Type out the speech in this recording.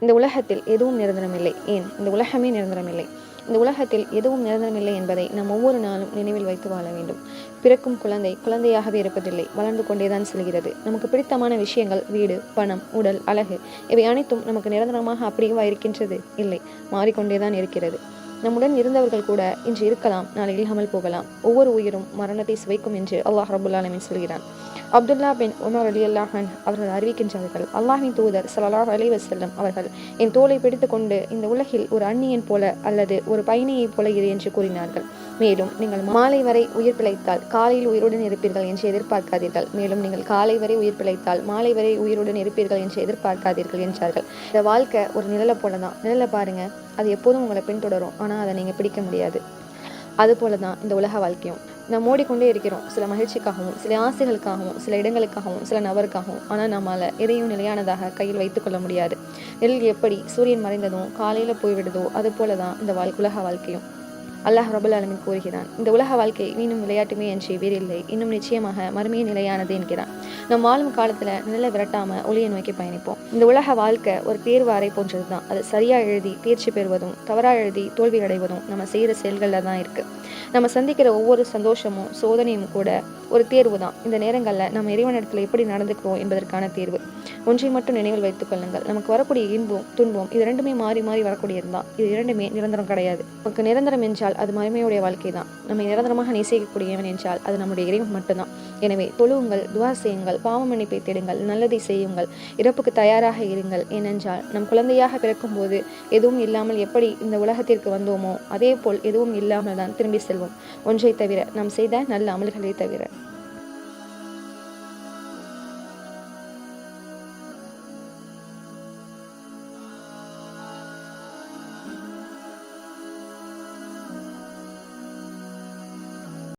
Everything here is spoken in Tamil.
இந்த உலகத்தில் எதுவும் நிரந்தரமில்லை. ஏன்? இந்த உலகமே நிரந்தரமில்லை. இந்த உலகத்தில் எதுவும் நிரந்தரமில்லை என்பதை நாம் ஒவ்வொரு நாளும் நினைவில் வைத்து வாழ வேண்டும். பிறக்கும் குழந்தை குழந்தையாகவே இருப்பதில்லை. வளர்ந்து கொண்டேதான் செல்கிறது. நமக்கு பிடித்தமான விஷயங்கள் வீடு பணம் உடல் அழகு இவை அனைத்தும் நமக்கு நிரந்தரமாக அப்படியேவா இருக்கின்றது? இல்லை. மாறிக்கொண்டேதான் இருக்கிறது. நம்முடன் இருந்தவர்கள் கூட இன்று இருக்கலாம் நாளை இல்லாமல் போகலாம். ஒவ்வொரு உயிரும் மரணத்தை சுவைக்கும் என்று அல்லாஹ் ரபுல்லாலமின் சொல்கிறான். அப்துல்லா பின் உமர் அலி அல்லாஹன் அவர்கள் அறிவிக்கின்றார்கள். அல்லாஹின் தூதர் சலாஹ் அலைஹி வஸல்லம் அவர்கள் என் தோலை பிடித்து கொண்டு இந்த உலகில் ஒரு அந்நியன் போல அல்லது ஒரு பயணியைப் போல இரு என்று கூறினார்கள். மேலும் நீங்கள் மாலை வரை உயிர் பிழைத்தால் காலையில் உயிருடன் இருப்பீர்கள் என்று எதிர்பார்க்காதீர்கள். மேலும் நீங்கள் காலை வரை உயிர் பிழைத்தால் மாலை வரை உயிருடன் இருப்பீர்கள் என்று எதிர்பார்க்காதீர்கள் என்றார்கள். இந்த வாழ்க்கை ஒரு நிழலை போல தான் நிழலை பாருங்க அது எப்போதும் உங்களை பின்தொடரும். ஆனால் அதை நீங்கள் பிடிக்க முடியாது. அதுபோல தான் இந்த உலக வாழ்க்கையும். நாம் ஓடிக்கொண்டே இருக்கிறோம். சில மகிழ்ச்சிக்காகவும் சில ஆசைகளுக்காகவும் சில இடங்களுக்காகவும் சில நபருக்காகவும். ஆனால் நம்மால் எதையும் நிலையானதாக கையில் வைத்துக்கொள்ள முடியாது. நெல் எப்படி சூரியன் மறைந்ததும் காலையில் போய்விடுதோ அது போல தான் இந்த வாழ் உலக வாழ்க்கையும். அல்லாஹ் ரபுல் ஆலமின் கூறுகிறான் இந்த உலக வாழ்க்கை மீண்டும் விளையாட்டுமே என்று வேறில்லை இன்னும் நிச்சயமாக மறுமையே நிலையானது என்கிறான். நம் வாழும் காலத்தில் நிலை விரட்டாமல் ஒளியை நோக்கி பயணிப்போம். இந்த உலக வாழ்க்கை ஒரு தேர்வு அறை போன்றது தான். அது சரியாக எழுதி தேர்ச்சி பெறுவதும் தவறாக எழுதி தோல்வி அடைவதும் நம்ம செய்கிற செயல்களில் தான் இருக்குது நம்ம சந்திக்கிற ஒவ்வொரு சந்தோஷமும் சோதனையும் கூட ஒரு தேர்வு தான் இந்த நேரங்களில் நம்ம இறைவனிடத்தில் எப்படி நடந்துக்கிறோம் என்பதற்கான தேர்வு. ஒன்றை மட்டும் நினைவில் வைத்துக் கொள்ளுங்கள். நமக்கு வரக்கூடிய இன்பம் துன்பம் இது ரெண்டுமே மாறி மாறி வரக்கூடியது தான். இது இரண்டுமே நிரந்தரம் கிடையாது. நமக்கு நிரந்தரம் என்றால் அது மறுமையுடைய வாழ்க்கை தான் நம்மை நிரந்தரமாக நேசிக்கக்கூடியவன் என்றால் அது நம்முடைய இறைவன் மட்டும்தான். எனவே தொழுவுங்கள் துவா செய்யுங்கள் பாவ மன்னிப்பை தேடுங்கள் நல்லதை செய்யுங்கள் இறப்புக்கு தயாராக இருங்கள். ஏனென்றால் நம் குழந்தையாக பிறக்கும்போது எதுவும் இல்லாமல் எப்படி இந்த உலகத்திற்கு வந்தோமோ அதே போல் எதுவும் இல்லாமல் தான் திரும்பி செல்வோம் ஒன்றை தவிர நாம் செய்த நல்ல அமல்களை தவிர.